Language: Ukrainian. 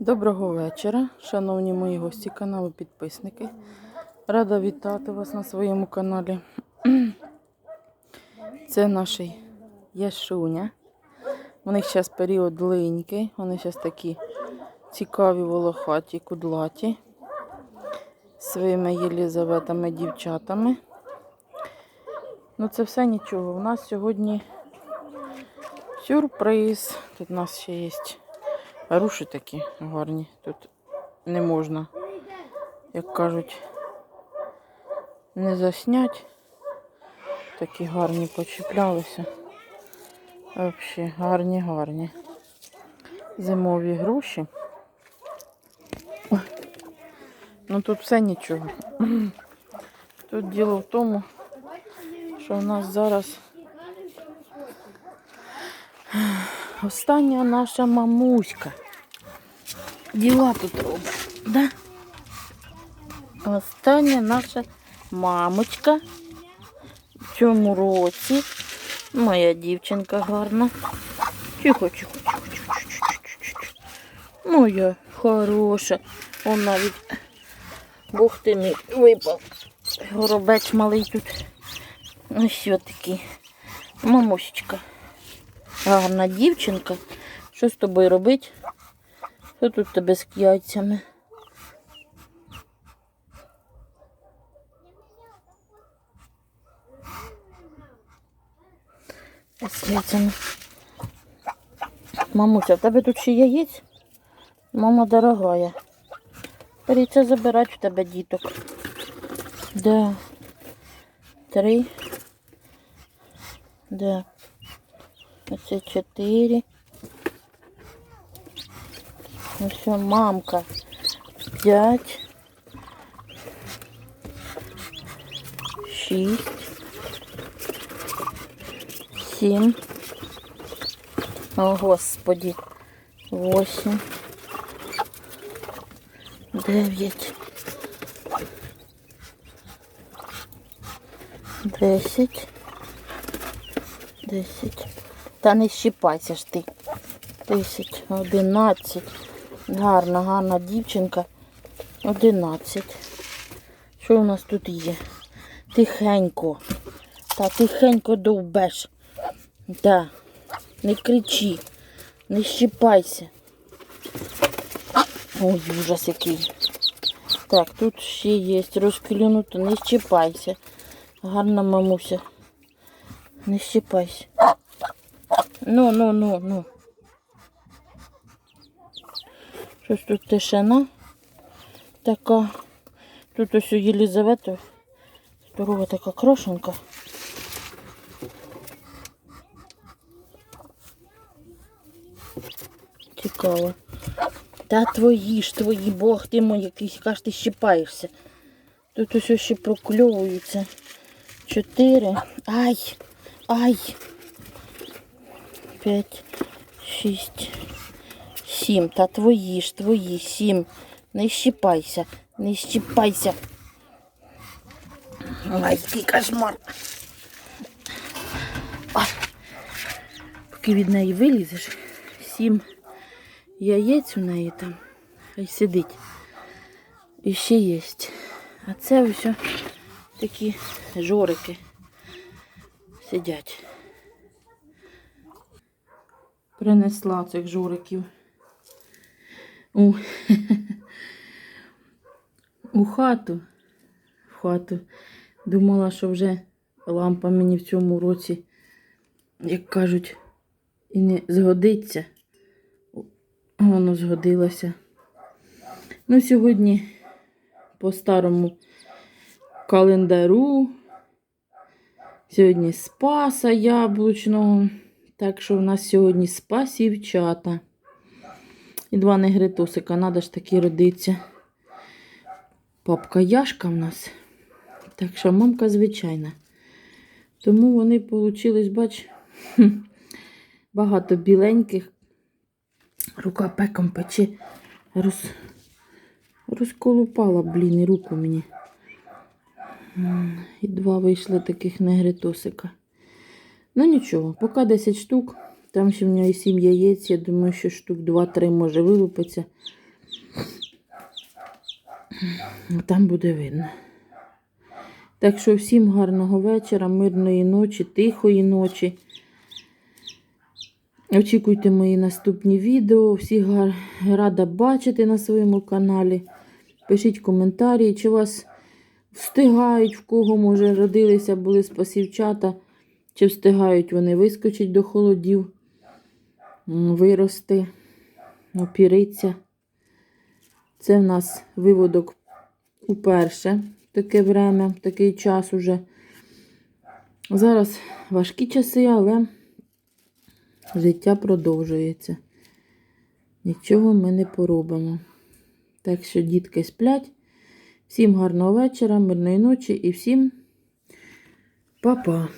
Доброго вечора, шановні мої гості каналу, підписники. Рада вітати вас на своєму каналі. Це наш Яшуня. У них зараз період линьки. Вони зараз такі цікаві, волохаті, кудлаті. Своїми Єлізаветами дівчатами. Ну це все нічого. У нас сьогодні сюрприз. Тут у нас ще є Руші такі гарні. Тут не можна, як кажуть, не заснять. Такі гарні почіплялися. Взагалі гарні, гарні. Зимові груші. Ну тут все нічого. Тут діло в тому, що в нас зараз Остання наша мамуська. Діла тут робить, да? Остання наша мамочка в цьому році. Моя дівчинка гарна. Тихо, тихо, тихо, тихо, тихо. Моя хороша. Он навіть, Бог ти мій, випав. Горобець малий тут. Ось такий. Мамусечка. Гарна дівчинка. Що з тобою робить? Що тут тебе з яйцями? З яйцями. Мамуся, в тебе тут ще яєць? Мама дорогая. Беріться забирати в тебе діток. Да. Три. Да. Оце чотири. Ось мамка. П'ять. Шість. Сім. О, Господи. Восемь. Дев'ять. Десять. Десять. Та не щіпайся ж ти. Десять, одинадцять. Гарна, гарна дівчинка. Одинадцять. Що у нас тут є? Тихенько. Та тихенько довбеш. Да. Не кричи. Не щіпайся. Ой, ужас який. Так, тут ще є розклюнуто. Не щіпайся. Гарна мамуся. Не щіпайся. Ну, ну, ну, ну. Щось тут тишина така. Тут ось у Єлізавети здорова така крошенка. Цікаво. Та твої ж, твої, бог ти мой якийсь, яка ж ти щипаєшся. Тут ось ще прокльовуються. Чотири. Ай! Ай! П'ять, шість, сім. Та твої ж, твої, сім. Не щіпайся, не щіпайся. Ай, який кошмар. Поки від неї вилізеш, сім яєць у неї там. Хай сидить. І ще є. А це ось такі жорики сидять. Принесла цих жориків у, у хату. В хату. Думала, що вже лампа мені в цьому році, як кажуть, і не згодиться. Воно згодилося. Ну, сьогодні по старому календару. Сьогодні спаса яблучного. Так що в нас сьогодні спасівчата. І два негритосика, надо ж таки родиться. Папка Яшка в нас. Так що мамка звичайна. Тому вони получились, бач, багато біленьких. Рука пеком пече. Роз... Розколупала, блін, і руку мені. І два вийшло таких негритосика. Ну нічого, поки 10 штук. Там ще в нього і сім яєць, я думаю, що штук 2-3 може вилупиться. Ну, Там буде видно. Так що всім гарного вечора, мирної ночі, тихої ночі. Очікуйте мої наступні відео. Всіх гар- рада бачити на своєму каналі. Пишіть коментарі, чи вас встигають, в кого, може, родилися, були спасівчата, чи встигають вони вискочить до холодів, вирости, опіриться. Це в нас виводок уперше таке время, такий час уже. Зараз важкі часи, але життя продовжується. Нічого ми не поробимо. Так що дітки сплять. Всім гарного вечора, мирної ночі і всім па-па.